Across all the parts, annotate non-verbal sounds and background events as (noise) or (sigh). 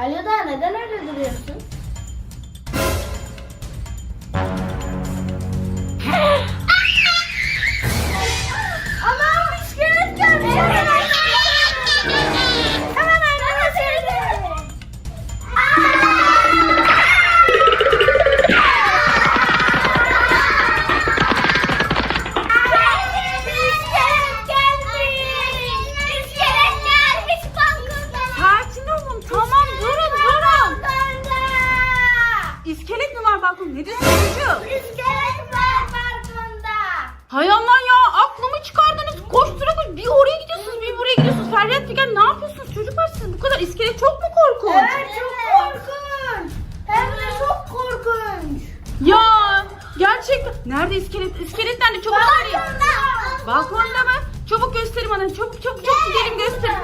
Ali da neden öyle duruyorsun? Korkunç? Evet çok korkunç. Hem de çok korkunç. Ya gerçekten. Nerede iskelet? İskelet nerede? Çabuk arayın. Balkonda mı? Çabuk gösterin bana. Çabuk çabuk çabuk gidelim gösterin.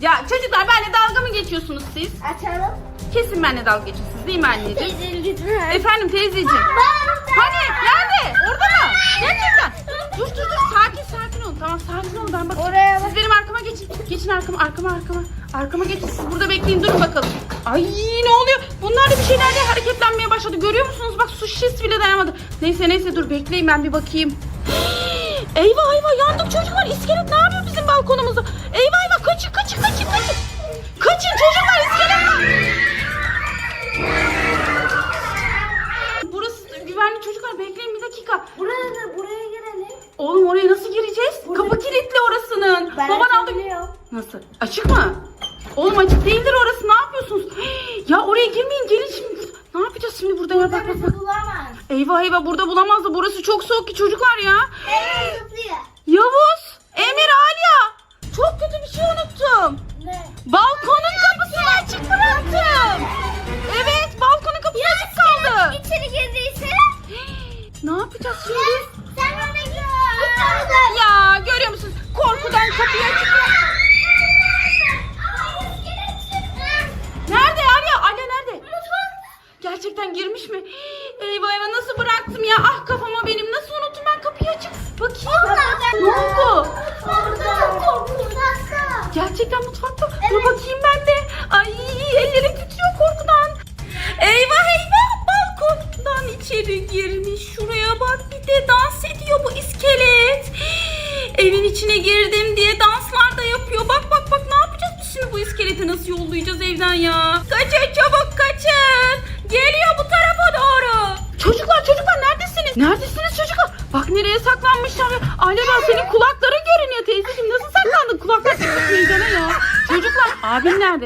Ya çocuklar benimle dalga mı geçiyorsunuz siz? Açalım. Kesin benimle dalga geçiyorsunuz değil mi anneciğim? Teyze lütfen. Efendim teyzeciğim. Hani nerede? Orada mı? Gerçekten. Dur dur dur sakin sakin olun. Tamam sakin olun ben bakayım. Oraya bak. Siz benim arkama geçin. Geçin arkama arkama arkama. Arkama geçin siz burada bekleyin durun bakalım. Ay ne oluyor? Bunlar da bir şeyler de hareketlenmeye başladı. Görüyor musunuz? Bak su şişesi bile dayanamadı. Neyse neyse dur bekleyin ben bir bakayım. (gasps) Eyvah eyvah yandık çocuklar. İskelet ne yapıyor bizim balkonumuzda? Eyvah eyvah kaçın kaçın kaçın kaçın. Kaçın çocuklar iskelet var. Burası güvenli çocuklar bekleyin bir dakika. Buraya da buraya girelim. Oğlum oraya nasıl gireceğiz? Burada- Kapı kilitli orasının. Ben Baban aldı. açabiliyorum. Nasıl? Açık mı? Oğlum açık değildir orası. Ne yapıyorsunuz? Ya oraya girmeyin. Gelin şimdi. Ne yapacağız şimdi burada ya? Bak bak bak. bulamaz. Eyvah eyvah burada bulamaz da burası çok soğuk ki çocuklar ya. Evet zıplıyor. Yavuz, Emir, Alya. Çok kötü bir şey unuttum. Ne? Balkonun kapısını açık bıraktım. Evet, balkonun kapısı açık kaldı. İçeri girdiyse? (gasps) Ne yapacağız şimdi? Sen ona gir. Ya görüyor musunuz? Korkudan kapıyı açık bıraktım. Bak bir de dans ediyor bu iskelet. (gasps) Evin içine girdim diye danslar da yapıyor. Bak bak bak ne yapacağız biz şimdi bu iskeleti nasıl yollayacağız evden ya? Kaçın çabuk kaçın. Geliyor bu tarafa doğru. Çocuklar çocuklar neredesiniz? Neredesiniz çocuklar? Bak nereye saklanmışlar. ya. Aleva senin kulakların görünüyor teyzeciğim. Nasıl saklandın? Kulaklar çıkmış meydana ya. Çocuklar abim nerede?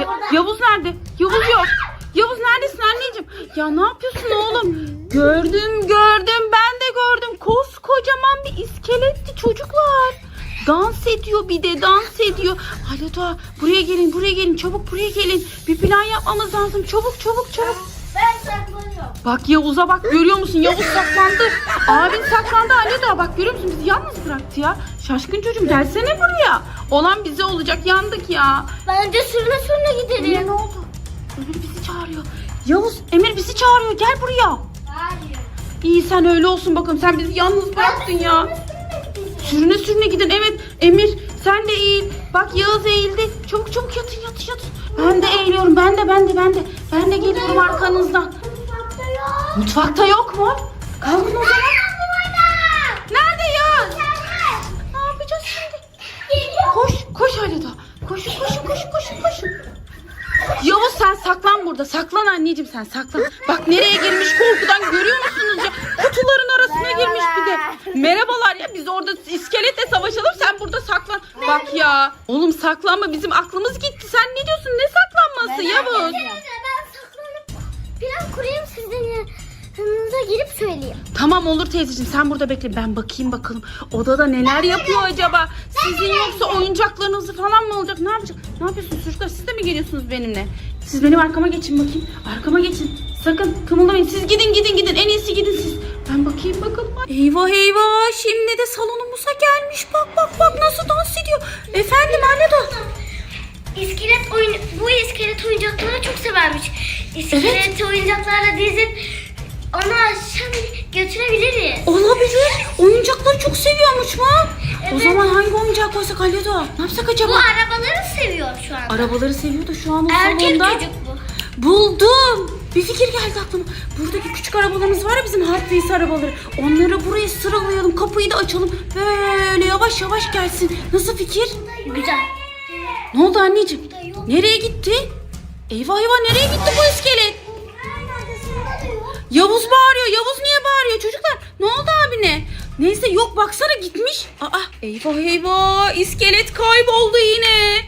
Ya- Yavuz nerede? Yavuz yok. Yavuz neredesin anneciğim? Ya ne yapıyorsun oğlum? Gördüm gördüm ben de gördüm. Koskocaman bir iskeletti çocuklar. Dans ediyor bir de dans ediyor. Hadi Doğa buraya gelin buraya gelin çabuk buraya gelin. Bir plan yapmamız lazım çabuk çabuk çabuk. Ben saklanıyorum. Bak Yavuz'a bak görüyor musun? Yavuz saklandı. Abin saklandı anne daha bak görüyor musun? Bizi yalnız bıraktı ya. Şaşkın çocuğum gelsene buraya. Olan bize olacak yandık ya. Bence sürüne sürüne gidelim. ne oldu? Ömür bizi çağırıyor. Yavuz Emir bizi çağırıyor gel buraya. Hayır. İyi sen öyle olsun bakalım sen bizi yalnız bıraktın ya. Sürüne sürüne gidin evet Emir sen de eğil. Bak Yağız eğildi. Çabuk çabuk yatın yatın yatın. Ben de eğiliyorum ben de ben de ben de. Ben de geliyorum arkanızdan. Mutfakta yok. Mutfakta yok mu? Kalkın o zaman. Saklan burada. Saklan anneciğim sen saklan. Bak nereye girmiş korkudan görüyor musunuz ya? Kutuların arasına girmiş bir de. Merhabalar ya biz orada iskeletle savaşalım sen burada saklan. Bak ya. Oğlum saklanma bizim aklımız gitti. Sen ne diyorsun? Ne saklanması Yavuz? Ben saklanıp plan kurayım sizin yanınıza girip söyleyeyim. Tamam olur teyzeciğim sen burada bekle ben bakayım bakalım odada neler yapıyor acaba sizin yoksa oyuncaklarınızı falan mı olacak ne yapacak ne yapıyorsunuz çocuklar siz de mi geliyorsunuz benimle siz benim arkama geçin bakayım. Arkama geçin. Sakın kımıldamayın. Siz gidin gidin gidin. En iyisi gidin siz. Ben bakayım bakalım eyvah eyvah. Şimdi de salonumuza gelmiş. Bak bak bak. Nasıl dans ediyor. Efendim anne de İskelet oyun bu iskelet oyuncaklarını çok severmiş. İskelet oyuncaklarla dizip Onu aşağı götürebiliriz. Olabilir. Oyuncakları çok seviyormuş mu? O zaman hangi oyuncağı koysak Ali Doğa? Ne yapsak acaba? Bu arabaları seviyor şu an. Arabaları seviyor da şu an o Erkek salonda. çocuk bu. Buldum. Bir fikir geldi aklıma. Buradaki küçük arabalarımız var ya bizim Hot Wheels arabaları. Onları buraya sıralayalım. Kapıyı da açalım. Böyle yavaş yavaş gelsin. Nasıl fikir? Güzel. Ne oldu anneciğim? Nereye gitti? Eyvah eyvah nereye gitti bu iskelet? Yavuz bağırıyor. Yavuz niye bağırıyor çocuklar? Ne oldu abine? Neyse yok baksana gitmiş. Aa eyvah eyvah iskelet kayboldu yine.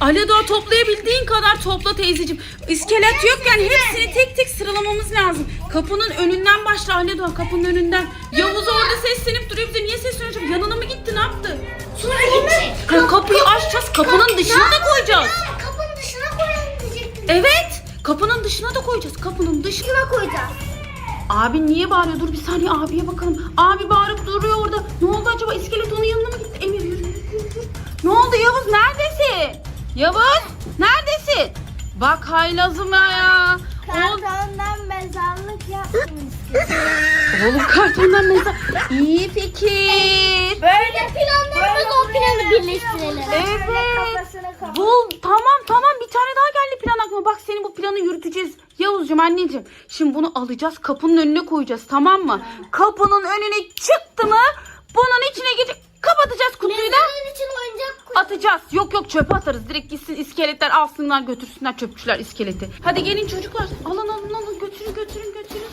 Ali toplayabildiğin kadar topla teyzeciğim. İskelet yokken hepsini tek tek sıralamamız lazım. Kapının önünden başla Ali Doğa kapının önünden. Yavuz orada seslenip duruyor bize. Niye sesleniyor? acaba? Yanına mı gitti ne yaptı? Sonra gidecek. Ya kapıyı açacağız kapının dışına da koyacağız. Kapının dışına koyalım diyecektim. Evet kapının dışına da koyacağız kapının. Dışına koyacağız. Abi niye bağırıyor? Dur bir saniye abiye bakalım. Abi bağırıp duruyor orada. Ne oldu acaba? İskelet onun yanına mı gitti? Emir yürü yürü yürü. Ne oldu Yavuz? Neredesin? Yavuz neredesin? Bak haylazım ya. Oğlum, Kartondan mezarlık yapmış. oğlum kartondan mezar. İyi fikir. Böyle planlarımız o planı birleştirelim. Evet. Bul tamam tamam bir tane daha geldi plan aklıma. Bak senin bu planı yürüteceğiz. Yavuzcuğum anneciğim. Şimdi bunu alacağız kapının önüne koyacağız tamam mı? Kapının önüne çıktı mı bunun içine gidip kapatacağız kutuyu da için oyuncak koy. atacağız. Yok yok çöpe atarız. Direkt gitsin iskeletler alsınlar götürsünler çöpçüler iskeleti. Hadi gelin çocuklar. Alın alın alın götürün götürün götürün.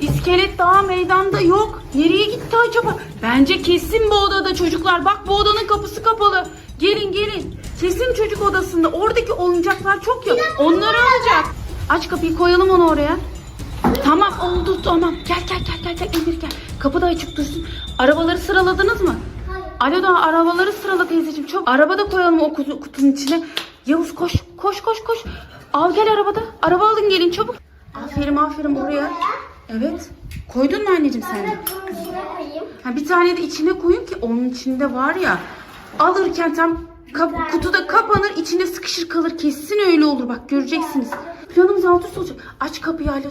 İskelet daha meydanda yok. Nereye gitti acaba? Bence kesin bu odada çocuklar. Bak bu odanın kapısı kapalı. Gelin gelin. Kesin çocuk odasında. Oradaki oyuncaklar çok ya. Onları alacak. Aç kapıyı koyalım onu oraya. Tamam oldu tamam. Gel gel gel gel gel Emir gel. Kapı da açık dursun. Arabaları sıraladınız mı? Hayır. Alo da arabaları sırala teyzeciğim çabuk. Araba da koyalım o kutu, kutunun içine. Yavuz koş koş koş koş. Al gel arabada. Araba alın gelin çabuk. Aferin aferin buraya. Evet. Koydun mu anneciğim sen de? Ha, bir tane de içine koyun ki onun içinde var ya. Alırken tam kap- kutuda kapanır içinde sıkışır kalır. Kesin öyle olur bak göreceksiniz. Planımız alt üst olacak. Aç kapıyı alo. (laughs)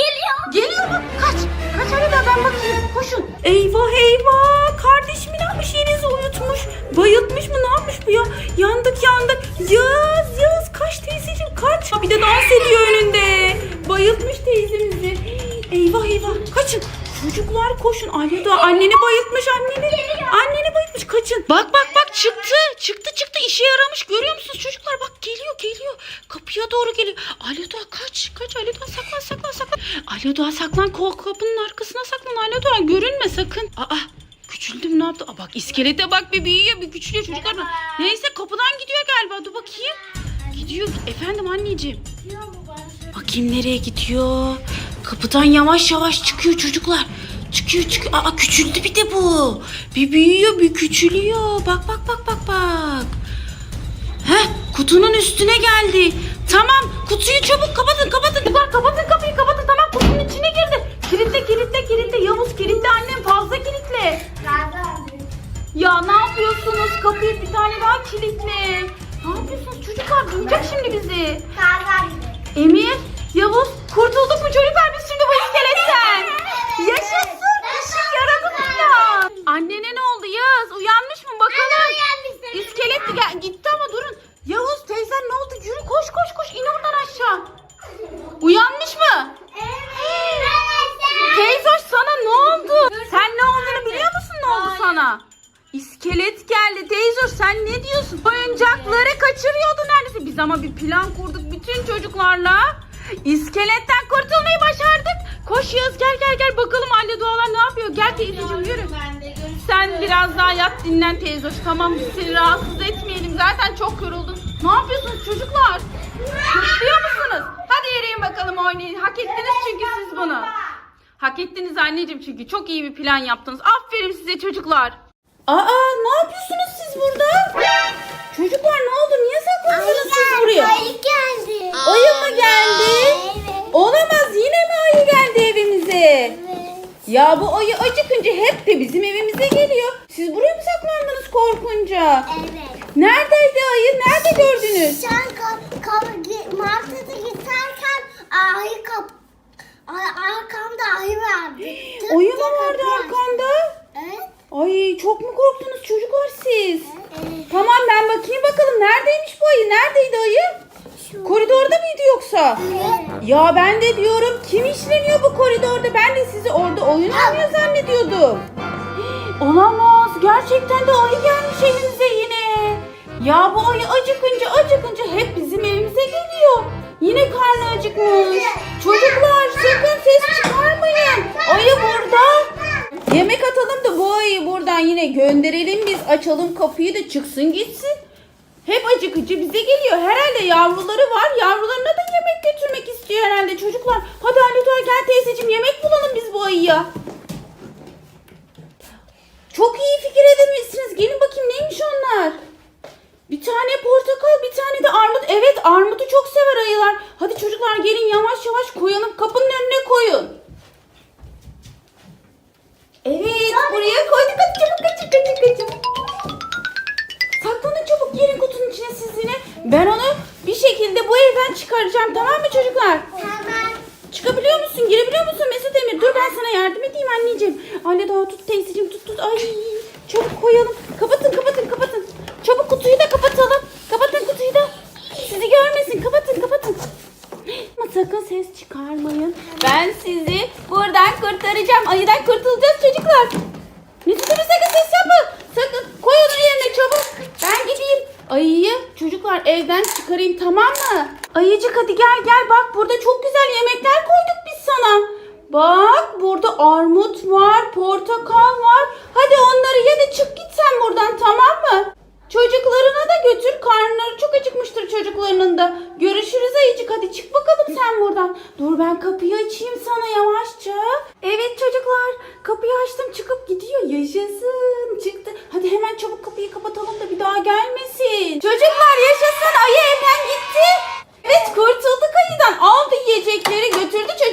Geliyor. Geliyor mu? Kaç. Kaç hadi da ben bakayım. Koşun. Eyvah eyvah. Kardeşim ne yapmış? Yenizi uyutmuş. Bayıltmış mı? Ne yapmış bu ya? Yandık yandık. Yaz yaz. Kaç teyzeciğim kaç. Bir de dans ediyor önünde. Bayıltmış teyzemizi. Eyvah eyvah. Kaçın. Çocuklar koşun. Anne de anneni bayıltmış anneni. Anneni bayıltmış kaçın. Bak bak bak çıktı. Çıktı çıktı işe yaramış. Görüyor musunuz çocuklar? Bak geliyor geliyor. Kapıya doğru geliyor. Ali Doğa kaç. Kaç Ali Doğa saklan saklan saklan. Ali Doğa saklan. Kapının arkasına saklan. Ali Doğa görünme sakın. Aa küçüldüm ne yaptı? Aa, bak iskelete bak bir büyüyor bir küçülüyor çocuklar. Neyse kapıdan gidiyor galiba. Dur bakayım. Gidiyor. Efendim anneciğim. Bakayım nereye gidiyor. Kapıdan yavaş yavaş çıkıyor çocuklar. Çıkıyor çıkıyor. Aa küçüldü bir de bu. Bir büyüyor bir küçülüyor. Bak bak bak bak bak. Heh kutunun üstüne geldi. Tamam kutuyu çabuk kapatın İskeletten kurtulmayı başardık. Koş Yağız gel gel gel bakalım anne doğalar ne yapıyor? Gel teyzeciğim yürü. Sen biraz daha yat dinlen teyzoş. Tamam biz seni rahatsız etmeyelim. Zaten çok yoruldun. Ne yapıyorsunuz çocuklar? Kutluyor musunuz? Hadi yürüyün bakalım oynayın. Hak ettiniz çünkü siz bunu. Hak ettiniz anneciğim çünkü çok iyi bir plan yaptınız. Aferin size çocuklar. Aa ne yapıyorsunuz siz burada? Çocuklar ne Ya bu ayı acıkınca hep de bizim evimize geliyor. Siz buraya mı saklandınız korkunca? Evet. Neredeydi ayı? Nerede gördünüz? Sen kap, kap, markete giderken ayı kap, Ar- arkamda ayı vardı. Ayı mı vardı arkanda? Evet. Ay çok mu korktunuz çocuklar siz? evet. Tamam ben bakayım bakalım neredeymiş bu ayı? Neredeydi ayı? Koridorda mıydı yoksa? Ya ben de diyorum kim işleniyor bu koridorda? Ben de sizi orada oyun oynuyor zannediyordum. Olamaz. Gerçekten de ayı gelmiş evimize yine. Ya bu ayı acıkınca acıkınca hep bizim evimize geliyor. Yine karnı acıkmış. Çocuklar sakın ses çıkarmayın. Ayı burada. Yemek atalım da bu ayıyı buradan yine gönderelim biz. Açalım kapıyı da çıksın gitsin. Hep acıkıcı bize geliyor. Herhalde yavruları var. Yavrularına da yemek götürmek istiyor herhalde çocuklar. Hadi Halidor gel teyzeciğim yemek bulalım biz bu ayıya. Çok iyi fikir edinmişsiniz. Gelin bakayım neymiş onlar. Bir tane portakal, bir tane de armut. Evet, armutu çok sever ayılar. Hadi çocuklar gelin yavaş yavaş koyalım. Kapının önüne koyun. Evet, buraya koyduk. Çabuk kaçın, kaçın, kaçın. Ben onu bir şekilde bu evden çıkaracağım. Tamam mı çocuklar? Tamam. Çıkabiliyor musun? Girebiliyor musun Mesut Emir? Dur ben sana yardım edeyim anneciğim. Anne daha tut teyzeciğim tut tut. Ay çabuk koyalım. Kapatın kapatın kapatın. Çabuk kutuyu da kapatalım. Kapatın kutuyu da. Sizi görmesin. Kapatın kapatın. (gasps) Ama sakın ses çıkarmayın. Ben sizi buradan kurtaracağım. Ayıdan kurtulacağız çocuklar. Mesut Emir sakın ses yapma. Sakın koy onu yerine çabuk. Ben gideyim. Ayıyı çocuklar evden çıkarayım tamam mı? Ayıcık hadi gel gel bak burada çok güzel yemekler koyduk biz sana. Bak burada armut var, portakal var. Hadi onları ye de çık git sen buradan tamam mı? Çocuklarına çocuklarının da. Görüşürüz ayıcık hadi çık bakalım sen buradan. Dur ben kapıyı açayım sana yavaşça. Evet çocuklar kapıyı açtım çıkıp gidiyor. Yaşasın çıktı. Hadi hemen çabuk kapıyı kapatalım da bir daha gelmesin. Çocuklar yaşasın ayı evden gitti. Evet kurtulduk ayıdan. Aldı yiyecekleri götürdü çocuk.